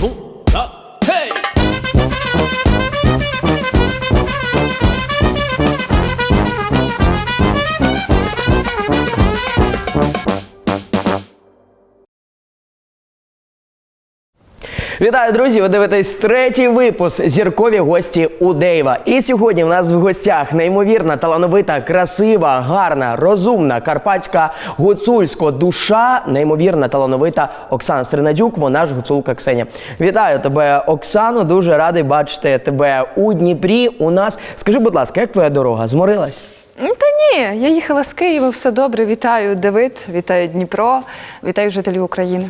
Ну, Вітаю, друзі! Ви дивитесь третій випуск зіркові гості у Дейва. І сьогодні в нас в гостях неймовірна, талановита, красива, гарна, розумна карпатська гуцульська душа, неймовірна, талановита Оксана Стринадюк. Вона ж гуцулка Ксенія. Вітаю тебе, Оксано. Дуже радий бачити тебе у Дніпрі. У нас скажи, будь ласка, як твоя дорога? Зморилась? Ну, Та ні, я їхала з Києва, все добре. Вітаю Давид, вітаю Дніпро, вітаю жителів України.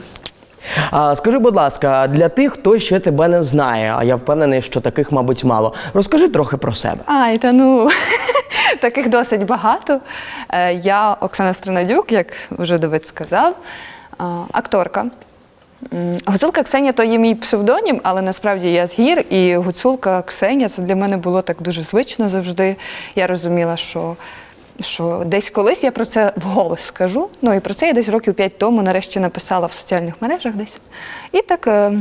Скажи, будь ласка, для тих, хто ще тебе не знає, а я впевнений, що таких, мабуть, мало. Розкажи трохи про себе. Ай, та ну таких досить багато. Е, Я Оксана Странадюк, як вже Давид сказав, акторка. Гуцулка Ксенія то є мій псевдонім, але насправді я з гір, і гуцулка Ксенія це для мене було так дуже звично завжди. Я розуміла, що, що десь колись я про це вголос скажу. Ну і про це я десь років п'ять тому нарешті написала в соціальних мережах десь. І так. е,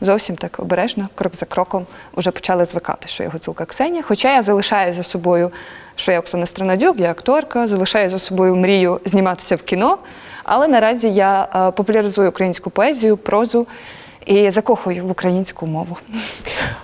Зовсім так обережно, крок за кроком, вже почали звикати, що я гуцулка Ксенія. Хоча я залишаю за собою, що я Оксана Странадюк, я акторка, залишаю за собою мрію зніматися в кіно. Але наразі я е, популяризую українську поезію, прозу і закохую в українську мову.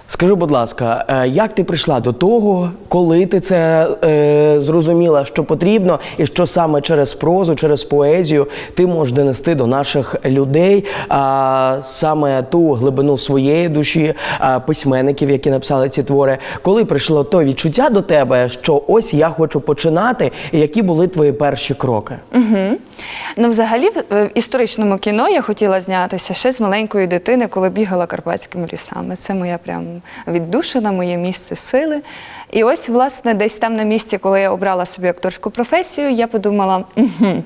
Скажи, будь ласка, е, як ти прийшла до того, коли ти це е, зрозуміла, що потрібно, і що саме через прозу, через поезію ти можеш донести до наших людей а, саме ту глибину своєї душі, а, письменників, які написали ці твори. Коли прийшло то відчуття до тебе, що ось я хочу починати, і які були твої перші кроки? Ну, взагалі, в в історичному кіно я хотіла знятися ще з маленької дитини, коли бігала карпатськими лісами. Це моя прям віддушина, моє місце сили. І ось, власне, десь там на місці, коли я обрала собі акторську професію, я подумала. Угу.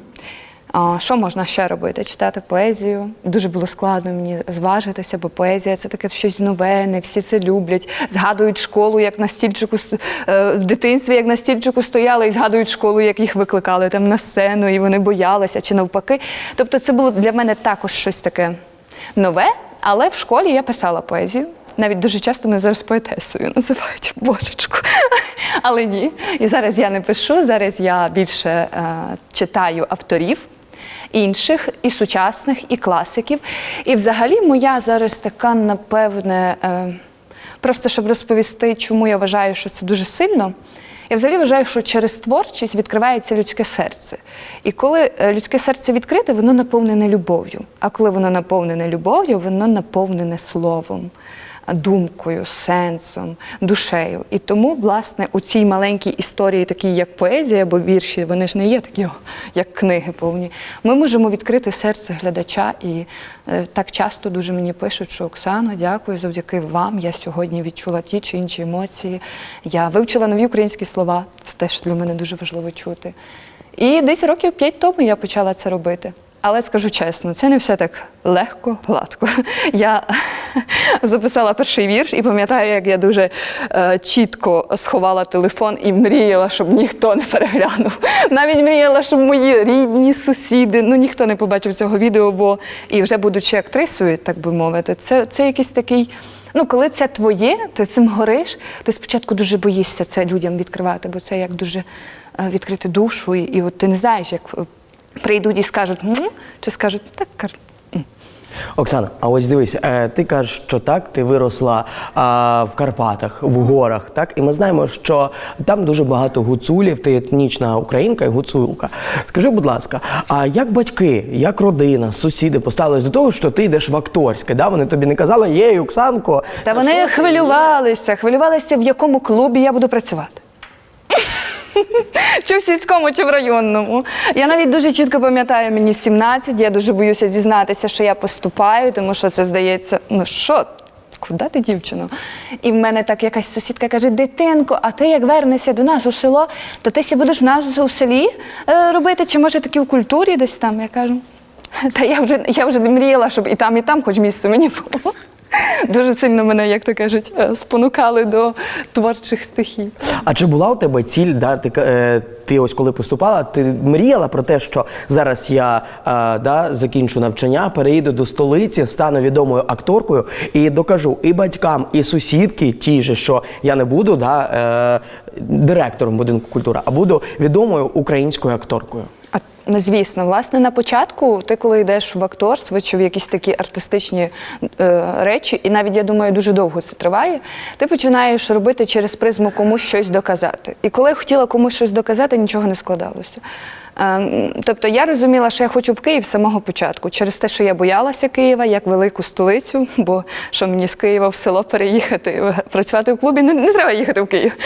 А, що можна ще робити? Читати поезію. Дуже було складно мені зважитися, бо поезія це таке щось нове, не всі це люблять. Згадують школу, як на стільчику е, в дитинстві, як на стільчику стояли, і згадують школу, як їх викликали там на сцену, і вони боялися чи навпаки. Тобто, це було для мене також щось таке нове, але в школі я писала поезію. Навіть дуже часто мене зараз поетесою називають божечку. Але ні. І зараз я не пишу. Зараз я більше е, читаю авторів інших, і сучасних, і класиків. І взагалі моя зараз така, напевне, е, просто щоб розповісти, чому я вважаю, що це дуже сильно. Я взагалі вважаю, що через творчість відкривається людське серце. І коли е, людське серце відкрите, воно наповнене любов'ю. А коли воно наповнене любов'ю, воно наповнене словом, думкою, сенсом, душею. І тому, власне, у цій маленькій історії, такій як поезія або вірші, вони ж не є такі, як книги повні. Ми можемо відкрити серце глядача, і е, так часто дуже мені пишуть, що Оксано, дякую, завдяки вам. Я сьогодні відчула ті чи інші емоції. Я вивчила нові українські слова. Це теж для мене дуже важливо чути. І десь років п'ять тому я почала це робити. Але скажу чесно, це не все так легко, гладко. Я записала перший вірш і пам'ятаю, як я дуже е, чітко сховала телефон і мріяла, щоб ніхто не переглянув. Навіть мріяла, щоб мої рідні сусіди, ну ніхто не побачив цього відео, бо і вже будучи актрисою, так би мовити, це, це якийсь такий. Ну, коли це твоє, ти цим гориш, ти спочатку дуже боїшся це людям відкривати, бо це як дуже е, відкрити душу, і, і от ти не знаєш, як е, прийдуть і скажуть «М?» чи скажуть так кажуть. Оксана, а ось дивись, е, ти кажеш, що так, ти виросла а, в Карпатах, в горах, так? І ми знаємо, що там дуже багато гуцулів, ти етнічна українка і гуцулка. Скажи, будь ласка, а як батьки, як родина, сусіди поставились до того, що ти йдеш в акторське? Да? Вони тобі не казали, єй, Оксанко. Та вони хвилювалися, хвилювалися, в якому клубі я буду працювати. Чи в сільському, чи в районному. Я навіть дуже чітко пам'ятаю, мені 17, я дуже боюся зізнатися, що я поступаю, тому що це здається, ну що, куди ти, дівчино? І в мене так якась сусідка каже: дитинко, а ти як вернешся до нас у село, то ти сі будеш в нас у селі е, робити, чи може таки в культурі десь там? Я кажу. Та я вже, я вже мріяла, щоб і там, і там, хоч місце мені було. Дуже сильно мене, як то кажуть, е, спонукали до творчих стихій. А чи була у тебе ціль, да, ти, е, ти ось коли поступала, ти мріяла про те, що зараз я е, да, закінчу навчання, переїду до столиці, стану відомою акторкою і докажу і батькам, і сусідки ті же, що я не буду да, е, директором будинку культури, а буду відомою українською акторкою. А ну, звісно, власне, на початку, ти коли йдеш в акторство чи в якісь такі артистичні е, речі, і навіть я думаю, дуже довго це триває, ти починаєш робити через призму комусь щось доказати. І коли я хотіла комусь щось доказати, нічого не складалося. Ем, тобто я розуміла, що я хочу в Київ з самого початку, через те, що я боялася Києва як велику столицю, бо що мені з Києва в село переїхати, е, працювати в клубі, не, не треба їхати в Київ.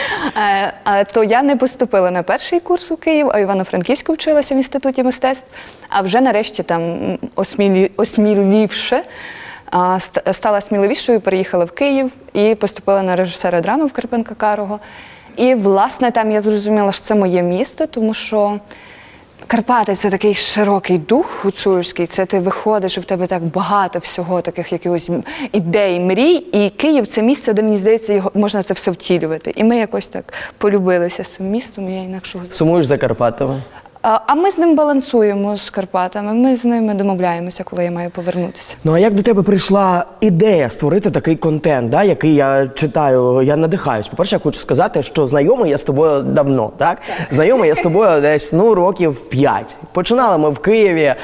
Е, то я не поступила на перший курс у Київ, а Івано-Франківську вчилася в інституті мистецтв. А вже нарешті там осмілі, осмілівше. а, Стала сміливішою, переїхала в Київ і поступила на режисера драми в Карпенка Карого. І, власне, там я зрозуміла, що це моє місто, тому що Карпати це такий широкий дух гуцульський. Це ти виходиш, і в тебе так багато всього, таких якихось ідей, мрій. І Київ це місце, де мені здається, його можна це все втілювати. І ми якось так полюбилися з цим містом. Я інакше Сумуєш за Карпатами? А, ми з ним балансуємо з Карпатами. Ми з ними домовляємося, коли я маю повернутися. Ну а як до тебе прийшла ідея створити такий контент, да, який я читаю, я надихаюсь. По-перше, я хочу сказати, що знайомий я з тобою давно, так? Знайомий я з тобою десь ну років п'ять. Починали ми в Києві е,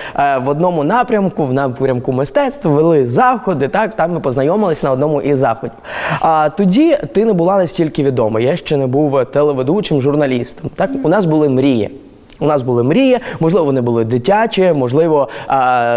в одному напрямку, в напрямку мистецтва, вели заходи. Так, там ми познайомились на одному із заходів. А тоді ти не була настільки відома. Я ще не був телеведучим журналістом. Так, у нас були мрії. У нас були мрії, можливо, вони були дитячі, можливо,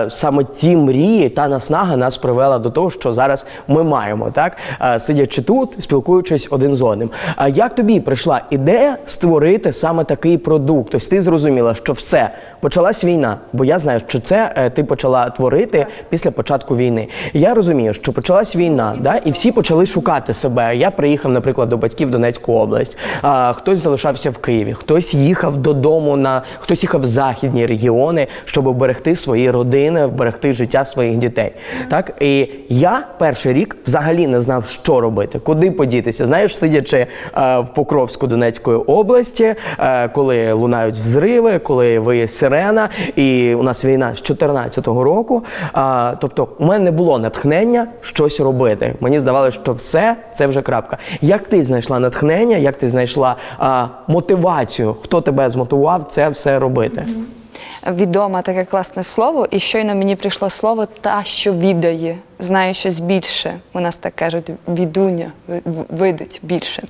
саме ці мрії та наснага нас привела до того, що зараз ми маємо, так сидячи тут, спілкуючись один з одним. А як тобі прийшла ідея створити саме такий продукт? Тобто ти зрозуміла, що все почалась війна, бо я знаю, що це е, ти почала творити після початку війни. Я розумію, що почалась війна, да, і всі почали шукати себе. Я приїхав, наприклад, до батьків в Донецьку область. А, хтось залишався в Києві, хтось їхав додому на хтось їхав в західні регіони, щоб вберегти свої родини, вберегти життя своїх дітей. Так і я перший рік взагалі не знав, що робити, куди подітися. Знаєш, сидячи е, в Покровську Донецької області, е, коли лунають взриви, коли виє сирена, і у нас війна з 14-го року. А, тобто, у мене не було натхнення щось робити. Мені здавалося, що все це вже крапка. Як ти знайшла натхнення? Як ти знайшла а, мотивацію? Хто тебе змотивував це все робити? Відоме таке класне слово, і щойно мені прийшло слово та, що відає, знає щось більше. У нас так кажуть, відуня видить більше.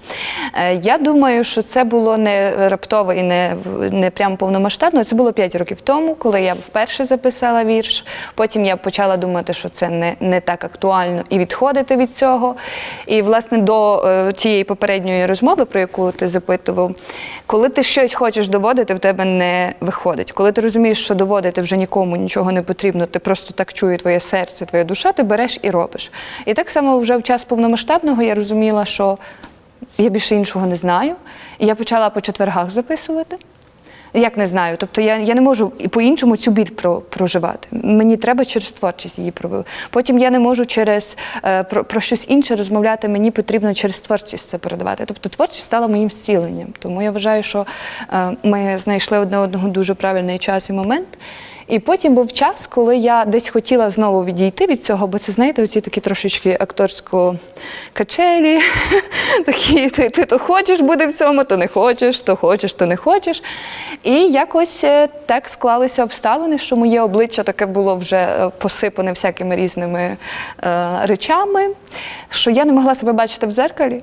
Е, Я думаю, що це було не раптово і не, не прямо повномасштабно. Це було 5 років тому, коли я вперше записала вірш. Потім я почала думати, що це не, не так актуально і відходити від цього. І, власне, до е, тієї попередньої розмови, про яку ти запитував, коли ти щось хочеш доводити, в тебе не виходить. Коли ти розумієш, що доводити вже нікому нічого не потрібно, ти просто так чує твоє серце, твоя душа, ти береш і робиш. І так само вже в час повномасштабного я розуміла, що я більше іншого не знаю. І я почала по четвергах записувати. Як не знаю, тобто я, я не можу і по-іншому цю біль про, проживати. Мені треба через творчість її пробив. Потім я не можу через е, про, про щось інше розмовляти. Мені потрібно через творчість це передавати. Тобто творчість стала моїм зціленням. Тому я вважаю, що е, ми знайшли одне одного дуже правильний час і момент. І потім був час, коли я десь хотіла знову відійти від цього, бо це, знаєте, оці такі трошечки акторсько качелі. такі, ти, ти то хочеш бути в цьому, то не хочеш, то хочеш, то не хочеш. І якось е, так склалися обставини, що моє обличчя таке було вже е, посипане всякими різними е, речами, що я не могла себе бачити в дзеркалі.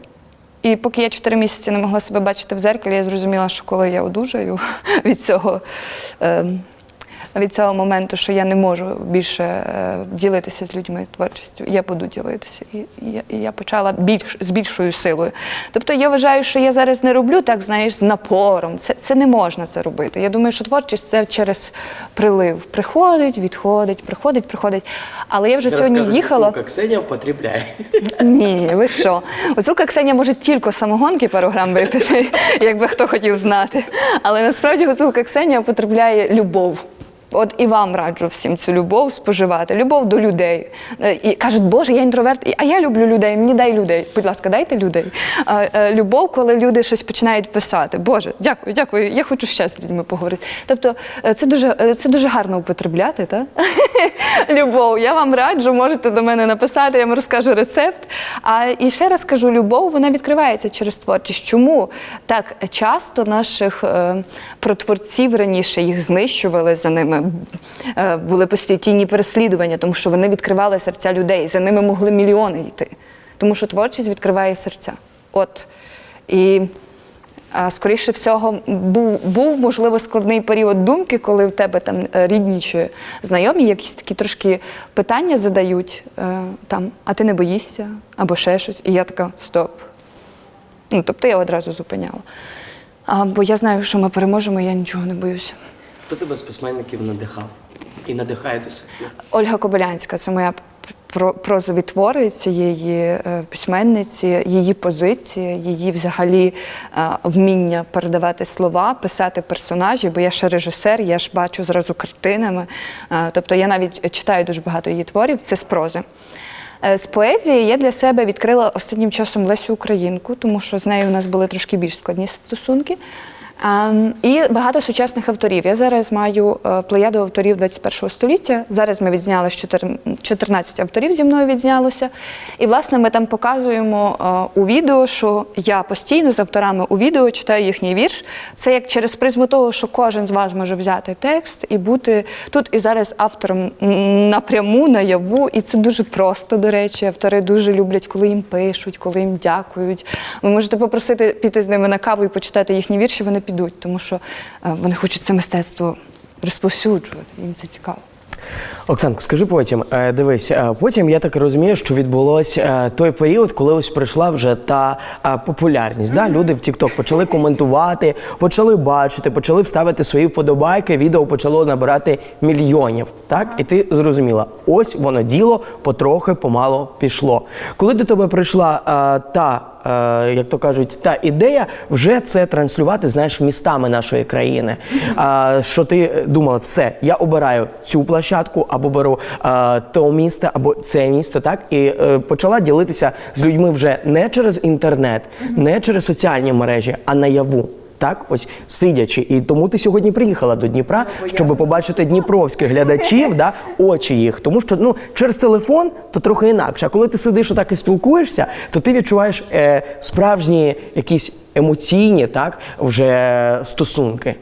І поки я чотири місяці не могла себе бачити в дзеркалі, я зрозуміла, що коли я одужаю від цього. Е, від цього моменту, що я не можу більше е, ділитися з людьми творчістю, я буду ділитися. І, я, і я почала більш, з більшою силою. Тобто я вважаю, що я зараз не роблю так, знаєш, з напором. Це, це не можна це робити. Я думаю, що творчість це через прилив. Приходить, відходить, приходить, приходить. Але я вже сьогодні їхала. Ксенія потрібляє. Ні, ви що? Гуцулка Ксенія може тільки самогонки пару грам випити, якби хто хотів знати. Але насправді гуцулка Ксенія потребляє любов. От і вам раджу всім цю любов споживати, любов до людей. Е, І кажуть, Боже, я інтроверт, а я люблю людей, мені дай людей. Будь ласка, дайте людей. Е, Любов, коли люди щось починають писати. Боже, дякую, дякую. Я хочу ще з людьми поговорити. Тобто, е, це дуже, це дуже гарно употребляти, так? Любов. Я вам раджу, можете до мене написати, я вам розкажу рецепт. А і ще раз кажу, любов вона відкривається через творчість. Чому так часто наших протворців раніше їх знищували за ними, були постійні переслідування, тому що вони відкривали серця людей, за ними могли мільйони йти. Тому що творчість відкриває серця. От. І скоріше всього, був, був можливо складний період думки, коли в тебе там е, рідні чи знайомі якісь такі трошки питання задають, е, там, а ти не боїшся, або ще щось. І я така, стоп. Ну, тобто я одразу зупиняла. А, бо я знаю, що ми переможемо, я нічого не боюся. Хто тебе з письменників надихав і надихає до сих пір? Ольга Кобилянська це моя прозові твори цієї е, письменниці, її позиції, її взагалі е, вміння передавати слова, писати персонажі, бо я ще режисер, я ж бачу зразу картинами. Е, Тобто я навіть читаю дуже багато її творів, це з прози. З поезії я для себе відкрила останнім часом Лесю Українку, тому що з нею у нас були трошки більш складні стосунки. Ем, І багато сучасних авторів. Я зараз маю е, плеяду авторів 21 століття. Зараз ми відзняли з 14 авторів зі мною відзнялося. І власне ми там показуємо е, у відео, що я постійно з авторами у відео читаю їхній вірш. Це як через призму того, що кожен з вас може взяти текст і бути тут і зараз автором напряму, наяву. І це дуже просто, до речі. Автори дуже люблять, коли їм пишуть, коли їм дякують. Ви можете попросити піти з ними на каву і почитати їхні вірші, вони підуть, тому що е, вони хочуть це мистецтво розповсюджувати. Їм це цікаво. Оксанко, скажи потім, е, дивись, е, потім я так розумію, що відбулось е, той період, коли ось прийшла вже та популярність. Да? Люди в TikTok почали коментувати, почали бачити, почали вставити свої вподобайки, відео почало набирати мільйонів. Так? І ти зрозуміла, ось воно діло потрохи помало пішло. Коли до тебе прийшла та. Е, Як то кажуть, та ідея вже це транслювати, знаєш, містами нашої країни. А, що ти думала, все, я обираю цю площадку, або беру а, то місто, або це місто, так і е, почала ділитися з людьми вже не через інтернет, не через соціальні мережі, а наяву. Так, ось сидячи, і тому ти сьогодні приїхала до Дніпра, щоб побачити дніпровських глядачів, да, очі їх. Тому що ну через телефон то трохи інакше. А коли ти сидиш отак і спілкуєшся, то ти відчуваєш е, справжні якісь емоційні, так вже стосунки.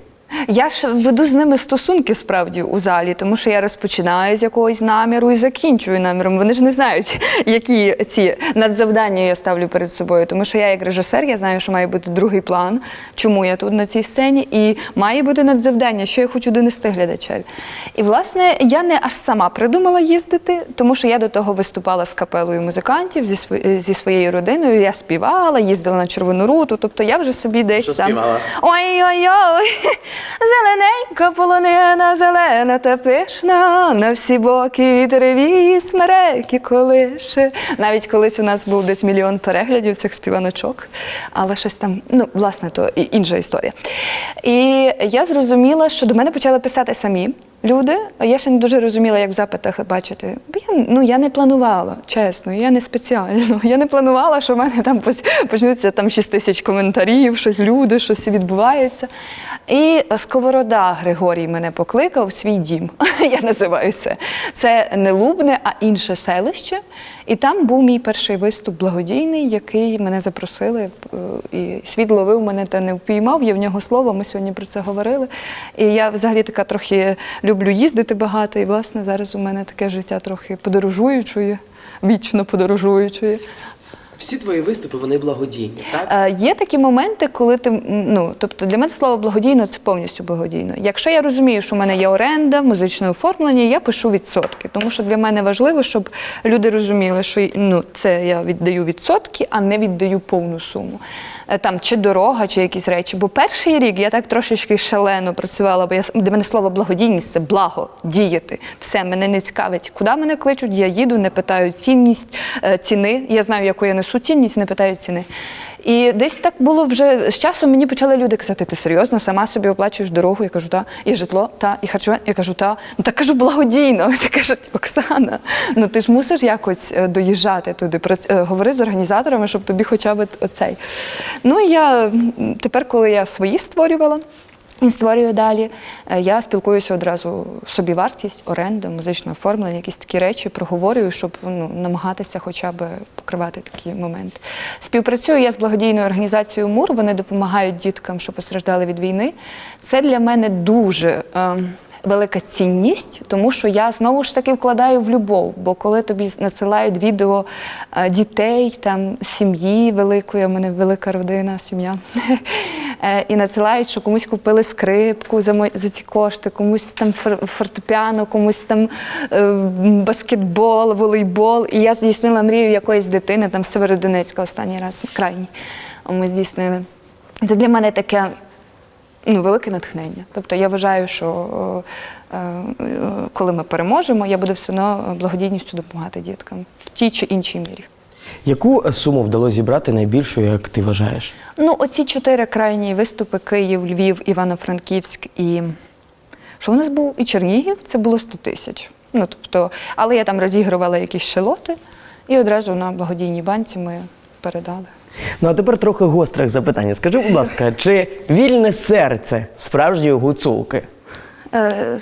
Я ж веду з ними стосунки справді у залі, тому що я розпочинаю з якогось наміру і закінчую наміром. Вони ж не знають, які ці надзавдання я ставлю перед собою. Тому що я, як режисер, я знаю, що має бути другий план, чому я тут на цій сцені, і має бути надзавдання, що я хочу донести глядачеві. І власне я не аж сама придумала їздити, тому що я до того виступала з капелою музикантів зі зі своєю родиною. Я співала, їздила на червону руту. Тобто я вже собі десь Що там. Ой-ой-ой, зелененька полонина, зелена та пишна, на всі боки вітер віє, смереки колише. Навіть колись у нас був десь мільйон переглядів цих співаночок, але щось там, ну, власне, то інша історія. І я зрозуміла, що до мене почали писати самі. Люди, я ще не дуже розуміла, як в запитах бачити. Бо я, ну, я не планувала, чесно, я не спеціально. Я не планувала, що в мене там почнуться там 6 тисяч коментарів, щось люди, щось відбувається. І Сковорода Григорій мене покликав в свій дім. Я називаю це. Це не Лубне, а інше селище. І там був мій перший виступ благодійний, який мене запросили. е, І світ ловив мене та не впіймав. Є в нього слово. Ми сьогодні про це говорили. І я взагалі така трохи люблю їздити багато. І власне зараз у мене таке життя трохи подорожуючої, вічно подорожуючої. Всі твої виступи вони благодійні, так? Е, Є такі моменти, коли ти ну тобто для мене слово благодійно це повністю благодійно. Якщо я розумію, що в мене є оренда, музичне оформлення, я пишу відсотки, тому що для мене важливо, щоб люди розуміли, що ну це я віддаю відсотки, а не віддаю повну суму. Е, Там чи дорога, чи якісь речі. Бо перший рік я так трошечки шалено працювала, бо я для мене слово благодійність це благо, діяти. Все мене не цікавить. Куди мене кличуть? Я їду, не питаю цінність е, ціни. Я знаю, яку я несу несу цінність, не питаю ціни. І десь так було вже з часом мені почали люди казати, ти серйозно сама собі оплачуєш дорогу? Я кажу, та, і житло, та, і харчування. Я кажу, та. Ну так кажу, благодійно. Вони кажуть, Оксана, ну ти ж мусиш якось е, доїжджати туди. е, Говори з організаторами, щоб тобі хоча б оцей. Ну я тепер, коли я свої створювала. І створює далі. Е, Я спілкуюся одразу собівартість, оренда, музичне оформлення, якісь такі речі проговорюю, щоб ну, намагатися хоча б покривати такі моменти. Співпрацюю я з благодійною організацією МУР. Вони допомагають діткам, що постраждали від війни. Це для мене дуже. ем, Велика цінність, тому що я знову ж таки вкладаю в любов. Бо коли тобі надсилають відео е, дітей, там сім'ї великої, у мене велика родина, сім'я, е, і надсилають, що комусь купили скрипку за мо- за ці кошти, комусь там фор- фортепіано, комусь там е, баскетбол, волейбол. І я здійснила мрію якоїсь дитини, там Северодонецька останній раз крайній. Ми здійснили. Це для мене таке ну, велике натхнення. Тобто я вважаю, що е, е, коли ми переможемо, я буду все одно благодійністю допомагати діткам в тій чи іншій мірі. Яку суму вдалося зібрати найбільшу, як ти вважаєш? Ну, оці чотири крайні виступи: Київ, Львів, Івано-Франківськ і що у нас був? І Чернігів, це було 100 тисяч. Ну, тобто, але я там розігрувала якісь шелоти, і одразу на благодійній банці ми передали. Ну а тепер трохи гострих запитань. Скажи, будь ласка, чи вільне серце справжньої гуцулки? Е,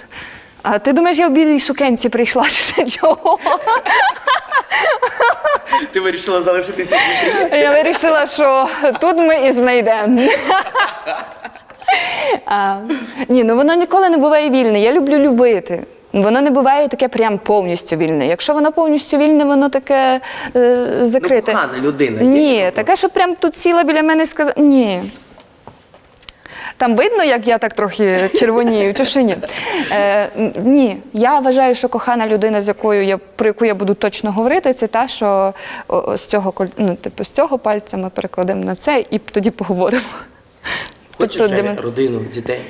а ти думаєш, я в білій сукенці прийшла чи це чого? Ти вирішила залишитися Я вирішила, що тут ми і знайдемо. А, ні, ну воно ніколи не буває вільне. Я люблю любити. Воно не буває таке прям повністю вільне. Якщо воно повністю вільне, воно таке е, закрите. Ну, кохана людина є. Ні, таке, що прям тут сіла біля мене і сказала. Ні. Там видно, як я так трохи червонію, чи ще ні? Е, ні, я вважаю, що кохана людина, з якою я про яку я буду точно говорити, це та, що о, о, з цього коль- ну, типу, з цього пальця ми перекладемо на це і тоді поговоримо. Хочеш Тобто, для мен- родину, дітей?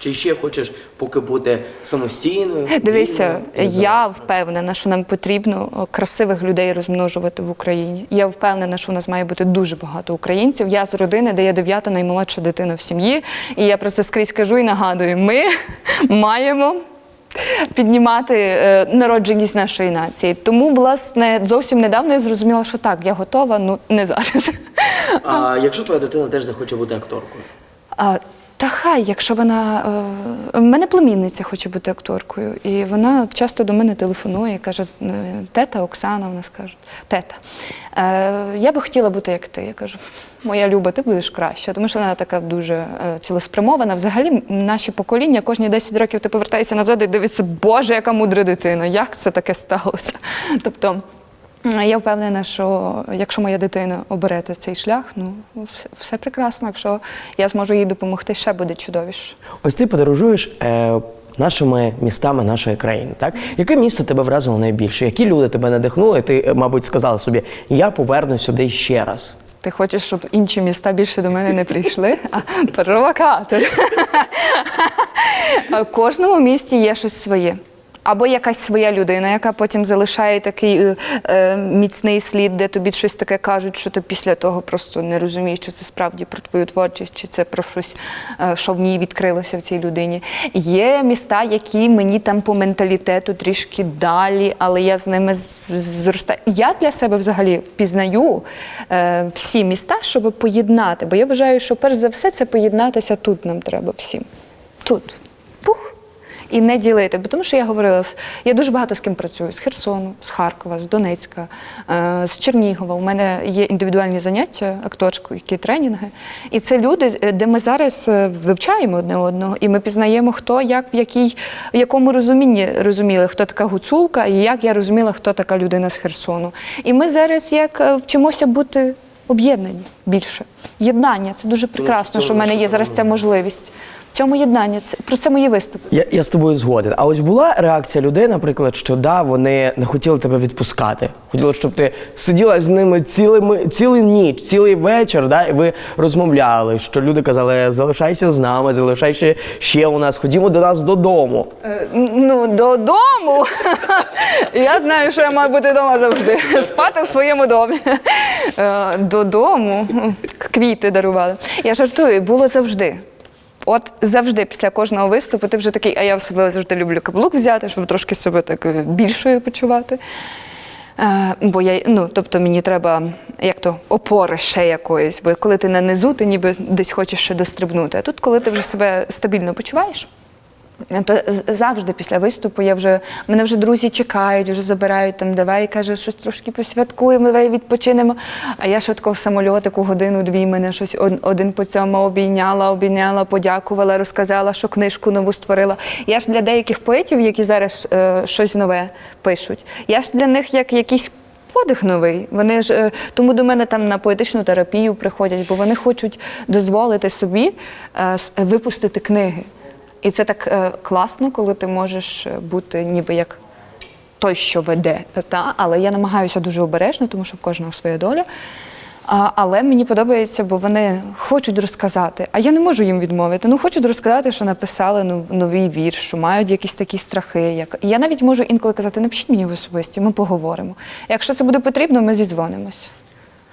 Чи ще хочеш поки бути самостійною? Дивися, вільною? я впевнена, що нам потрібно красивих людей розмножувати в Україні. Я впевнена, що у нас має бути дуже багато українців. Я з родини, де я дев'ята наймолодша дитина в сім'ї. І я про це скрізь кажу і нагадую: ми маємо. Піднімати е, народженість нашої нації. Тому, власне, зовсім недавно я зрозуміла, що так, я готова, ну не зараз. А якщо твоя дитина теж захоче бути акторкою? А, та хай, якщо вона. Е, в мене племінниця хоче бути акторкою, і вона часто до мене телефонує, каже: е, тета Оксана, вона скаже, тета. Е, я би хотіла бути як ти. Я кажу, моя люба, ти будеш краще, тому що вона така дуже е, цілеспрямована. Взагалі, наші покоління кожні 10 років ти повертаєшся назад і дивишся, Боже, яка мудра дитина, як це таке сталося? Тобто. Я впевнена, що якщо моя дитина обере цей шлях, ну все, прекрасно. Якщо я зможу їй допомогти, ще буде чудовіше. Ось ти подорожуєш е, нашими містами нашої країни. Так яке місто тебе вразило найбільше? Які люди тебе надихнули? Ти, е, мабуть, сказала собі, я повернусь сюди ще раз. Ти хочеш, щоб інші міста більше до мене не прийшли? А, провокатор. В кожному місті є щось своє. Або якась своя людина, яка потім залишає такий е, е, міцний слід, де тобі щось таке кажуть, що ти після того просто не розумієш, чи це справді про твою творчість, чи це про щось, е, що в ній відкрилося в цій людині. Є міста, які мені там по менталітету трішки далі, але я з ними зростаю. Я для себе взагалі впізнаю е, всі міста, щоб поєднати. Бо я вважаю, що перш за все це поєднатися тут нам треба всім. Тут. І не ділити. Бо тому що я говорила, я дуже багато з ким працюю: з Херсону, з Харкова, з Донецька, е, з Чернігова. У мене є індивідуальні заняття акторські тренінги. І це люди, е, де ми зараз е, вивчаємо одне одного, і ми пізнаємо, хто як в якій, в якому розумінні розуміли, хто така гуцулка, і як я розуміла, хто така людина з Херсону. І ми зараз як вчимося бути. Об'єднані більше. Єднання це дуже прекрасно, це що в мене є зараз ця можливість. Цьому єднання. Це про це мої виступи. Я, я з тобою згоден. А ось була реакція людей, наприклад, що да, вони не хотіли тебе відпускати. Хотіли, щоб ти сиділа з ними цілими, цілу ніч, цілий вечір, да, і ви розмовляли. Що люди казали, залишайся з нами, залишайся ще у нас, ходімо до нас додому. Е, Ну, додому. Я знаю, що я маю бути вдома завжди. Спати в своєму домі. Е, Додому. Квіти дарували. Я жартую, було завжди. От завжди після кожного виступу ти вже такий, а я особливо завжди люблю каблук взяти, щоб трошки себе так е, більшою почувати. Е, бо я, ну, тобто мені треба як то опори ще якоїсь, бо коли ти на низу, ти ніби десь хочеш ще дострибнути. А тут, коли ти вже себе стабільно почуваєш, то завжди після виступу я вже мене вже друзі чекають, вже забирають там, давай каже, щось трошки посвяткуємо, давай відпочинемо. А я швидко в самольотику годину-дві мене щось од- один по цьому обійняла, обійняла, подякувала, розказала, що книжку нову створила. Я ж для деяких поетів, які зараз е, щось нове пишуть, я ж для них як якийсь. Подих новий. Вони ж е, тому до мене там на поетичну терапію приходять, бо вони хочуть дозволити собі е, випустити книги. І це так е, класно, коли ти можеш е, бути ніби як той, що веде. Та? Але я намагаюся дуже обережно, тому що в кожного своя доля. А, але мені подобається, бо вони хочуть розказати. А я не можу їм відмовити. Ну, хочуть розказати, що написали ну, новий вірш, що мають якісь такі страхи. Як... Я навіть можу інколи казати, напишіть мені в особисті, ми поговоримо. Якщо це буде потрібно, ми зідзвонимось.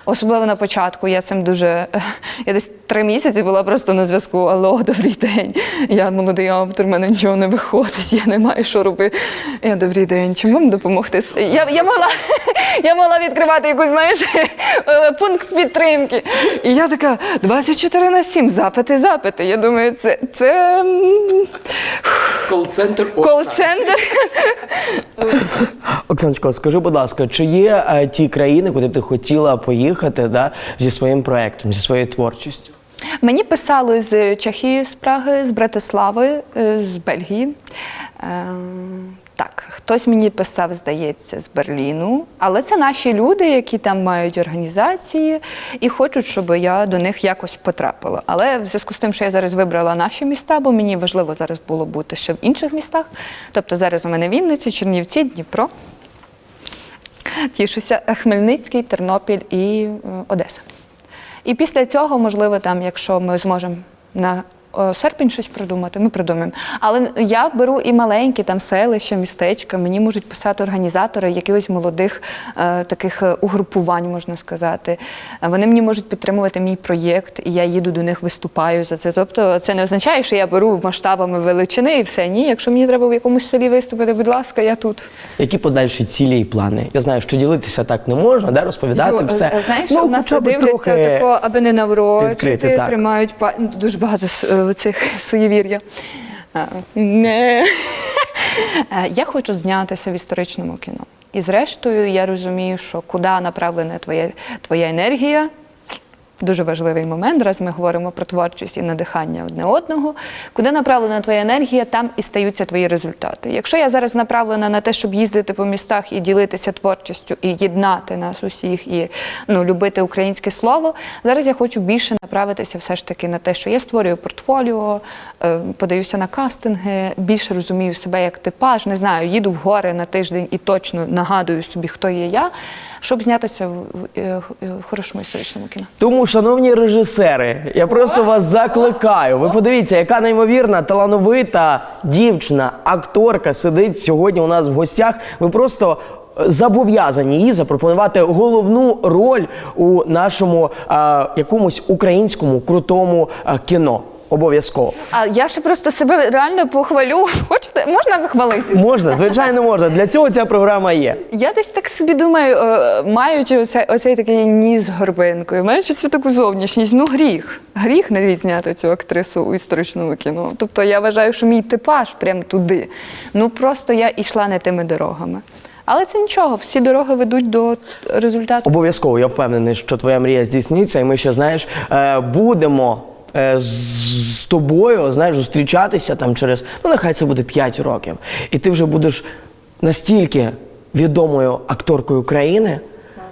Особливо на початку я цим дуже. Я десь три місяці була просто на зв'язку. Алло, добрий день. Я молодий автор, в мене нічого не виходить, я не маю що робити. Я добрий день, чим вам допомогти? Я, я, могла, я могла відкривати якусь, знаєш, е, пункт підтримки. І я така 24 на 7, запити, запити. Я думаю, це, це Кол-центр кол-центр. Оксаночко, скажи, будь ласка, чи є е, ті країни, куди б ти хотіла поїхати да, зі своїм проектом, зі своєю творчістю? Мені писали з Чехії, з Праги, з Братислави, е, з Бельгії. Ем, Так, хтось мені писав, здається, з Берліну. Але це наші люди, які там мають організації і хочуть, щоб я до них якось потрапила. Але в зв'язку з тим, що я зараз вибрала наші міста, бо мені важливо зараз було бути ще в інших містах. Тобто зараз у мене Вінниця, Чернівці, Дніпро. Тішуся Хмельницький, Тернопіль і е, Одеса. І після цього, можливо, там, якщо ми зможемо на о, серпень щось придумати, ми придумаємо. Але я беру і маленькі там селища, містечка. Мені можуть писати організатори якихось молодих е, таких е, угрупувань, можна сказати. Е, Вони мені можуть підтримувати мій проєкт, і я їду до них, виступаю за це. Тобто, це не означає, що я беру масштабами величини і все. Ні, якщо мені треба в якомусь селі виступити, будь ласка, я тут. Які подальші цілі і плани? Я знаю, що ділитися так не можна, да, розповідати Йо, все. е, Знаєш, ну, у нас дивляться тако, аби не наврочити, відкрити, тримають па... дуже багато е, цих суєвір'я. Не. Е, Я хочу знятися в історичному кіно. І зрештою, я розумію, що куди направлена твоя, твоя енергія. Дуже важливий момент, раз ми говоримо про творчість і надихання одне одного. Куди направлена твоя енергія, там і стаються твої результати. Якщо я зараз направлена на те, щоб їздити по містах і ділитися творчістю, і єднати нас усіх, і ну, любити українське слово, зараз я хочу більше направитися все ж таки на те, що я створюю портфоліо, е, подаюся на кастинги, більше розумію себе як типаж, не знаю, їду в гори на тиждень і точно нагадую собі, хто є я, щоб знятися в, е, е, хорошому історичному кіно. Тому, шановні режисери, я просто вас закликаю. Ви подивіться, яка неймовірна, талановита дівчина, акторка сидить сьогодні у нас в гостях. Ви просто е, зобов'язані їй запропонувати головну роль у нашому а, якомусь українському крутому а, кіно. Обов'язково. А я ще просто себе реально похвалю. Хочете, можна вихвалити? Можна, звичайно, можна. Для цього ця програма є. Я десь так собі думаю, е, маючи оцей, оцей такий ніс з горбинкою, маючи цю таку зовнішність, ну гріх. Гріх не відзняти цю актрису у історичному кіно. Тобто я вважаю, що мій типаж прям туди. Ну просто я йшла не тими дорогами. Але це нічого, всі дороги ведуть до результату. Обов'язково я впевнений, що твоя мрія здійсниться, і ми ще знаєш, е, будемо. Е, З тобою знаєш, зустрічатися там через ну нехай це буде 5 років, і ти вже будеш настільки відомою акторкою країни,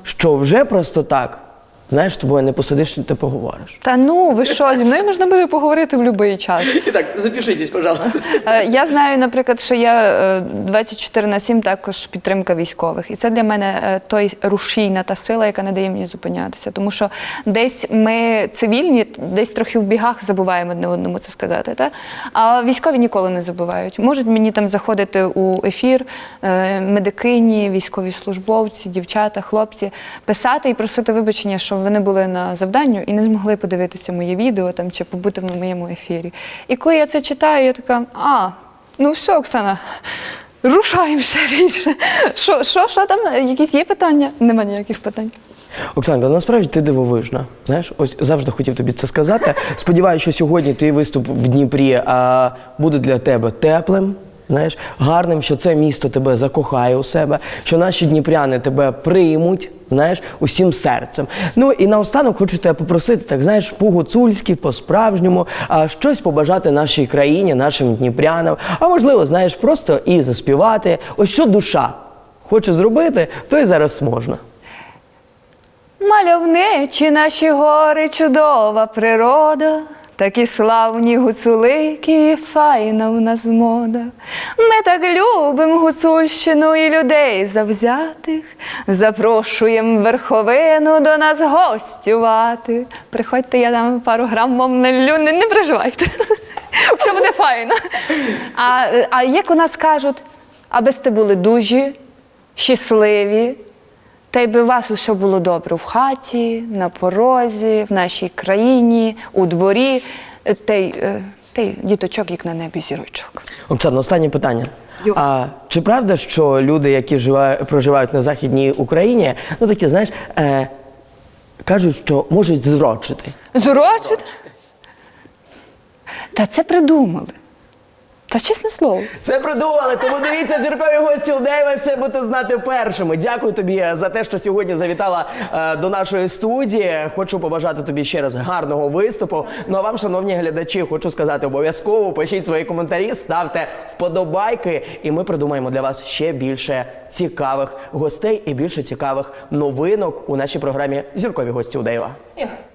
що вже просто так знаєш, з тобою не посидиш ти поговориш. Та ну ви що, зі мною можна буде поговорити в будь-який час. Итак, запишитесь, пожалуйста. Е, Я знаю, наприклад, що я е, 24 на 7 також підтримка військових. І це для мене е, той рушійна та сила, яка не дає мені зупинятися. Тому що десь ми цивільні, десь трохи в бігах забуваємо одне одному це сказати. Та? А військові ніколи не забувають. Можуть мені там заходити у ефір е, медикині, військові службовці, дівчата, хлопці, писати і просити вибачення, що вони були на завданню і не змогли подивитися моє відео там чи побути в моєму ефірі. І коли я це читаю, я така, а, ну все, Оксана. Рушаємо ще більше. Що, що, що там? Якісь є питання? Нема ніяких питань. Оксана, насправді ти дивовижна. Знаєш, ось завжди хотів тобі це сказати. Сподіваюся, що сьогодні твій виступ в Дніпрі а, буде для тебе теплим. Знаєш, гарним, що це місто тебе закохає у себе, що наші дніпряни тебе приймуть, знаєш, усім серцем. Ну і наостанок хочу тебе попросити, так знаєш, по-гуцульськи, по-справжньому, а, щось побажати нашій країні, нашим дніпрянам. А можливо, знаєш, просто і заспівати. Ось що душа хоче зробити, то й зараз можна. Мальовничі наші гори, чудова природа, такі славні гуцулики, файна в нас мода. Ми так любимо гуцульщину і людей завзятих, запрошуємо верховину до нас гостювати. Приходьте, я дам пару грам вам налю, не, не переживайте. Все буде файно. А, а як у нас кажуть, аби сте були дужі, щасливі, та й би у вас усе було добре в хаті, на порозі, в нашій країні, у дворі, е, та й, е, та й діточок, як на небі зірочок. Оксана, останнє питання. А чи правда, що люди, які живають, проживають на Західній Україні, ну такі, знаєш, е, кажуть, що можуть зрочити? Зурочити? Та це придумали. Та чесне слово. Це придумали, тому дивіться зіркові гості Лдей, ви все будете знати першими. Дякую тобі за те, що сьогодні завітала е, до нашої студії. Хочу побажати тобі ще раз гарного виступу. Ну а вам, шановні глядачі, хочу сказати обов'язково пишіть свої коментарі, ставте вподобайки, і ми придумаємо для вас ще більше цікавих гостей і більше цікавих новинок у нашій програмі Зіркові гості Удеєва. Ігор.